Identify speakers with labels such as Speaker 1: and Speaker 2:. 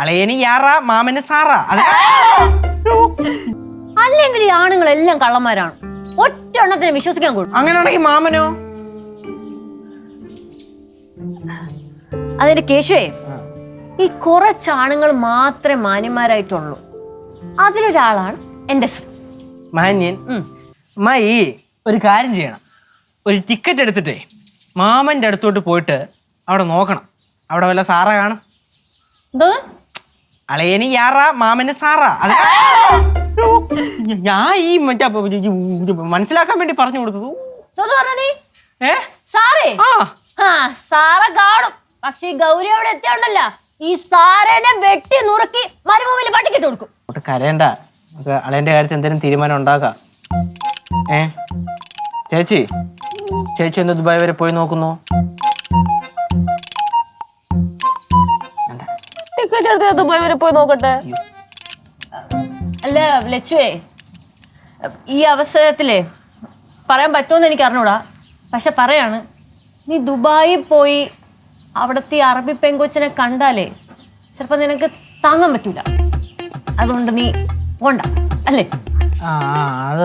Speaker 1: അളയന് യാറ മാമന് Sara.
Speaker 2: അല്ലെങ്കിൽ ഈ ആണുങ്ങളെല്ലാം കള്ളന്മാരാണ്. ഒറ്റ എണ്ണത്തിന് വിശ്വസിക്കാൻ കൂടും
Speaker 1: അങ്ങനെയാണെങ്കിൽ മാമനോ?
Speaker 2: അതിന്റെ കേശുവേ ഈ കുറച്ച് ആണുങ്ങൾ മാത്രമേ മാന്യന്മാരായിട്ടുള്ളൂ. അതിലൊരാളാണ് എന്റെ
Speaker 1: മാന്യൻ? മൈ ഒരു കാര്യം ചെയ്യണം. ഒരു ടിക്കറ്റ് എടുത്തിട്ടേ മാമന്റെ അടുത്തോട്ട് പോയിട്ട് അവിടെ നോക്കണം. അവിടെ വല്ല സാറ കാണും?
Speaker 2: എന്തോ?
Speaker 1: അളയന് യാറ മാമന് സാറ. അതെ. ഞാൻ ഈ മറ്റേ മനസ്സിലാക്കാൻ വേണ്ടി പറഞ്ഞു കൊടുത്തത്. ഏ?
Speaker 2: സാറേ? സാറ കാണും. പക്ഷെ ഈ ഗൗരി അവിടെ എത്തിയോണ്ടല്ല. ഈ സാറേനെ വെട്ടി നുറുക്കി മരുഭൂമിയിൽ പട്ടിക്കിട്ട് കൊടുക്കും.
Speaker 1: കരയണ്ട. അളയന്റെ കാര്യത്തിൽ എന്തെങ്കിലും തീരുമാനം ഉണ്ടാക്കാം. ഏ? ചേച്ചി ചേച്ചി എന്താ ദുബായ് വരെ പോയി നോക്കുന്നു?
Speaker 2: ടിക്കറ്റ് എടുത്ത് ദുബായ് വരെ പോയി നോക്കട്ടെ. അല്ല ലച്ചുവേ ഈ അവസരത്തിൽ പറയാൻ പറ്റുമെന്ന് എനിക്ക് അറിഞ്ഞൂടാ. പക്ഷെ പറയാണ് നീ ദുബായിൽ പോയി അവിടുത്തെ ഈ അറബി പെങ്കൊച്ചിനെ കണ്ടാലേ ചിലപ്പോൾ നിനക്ക് താങ്ങാൻ പറ്റൂല. അതുകൊണ്ട് നീ പോണ്ട അല്ലേ?
Speaker 1: ആ ആ, അത്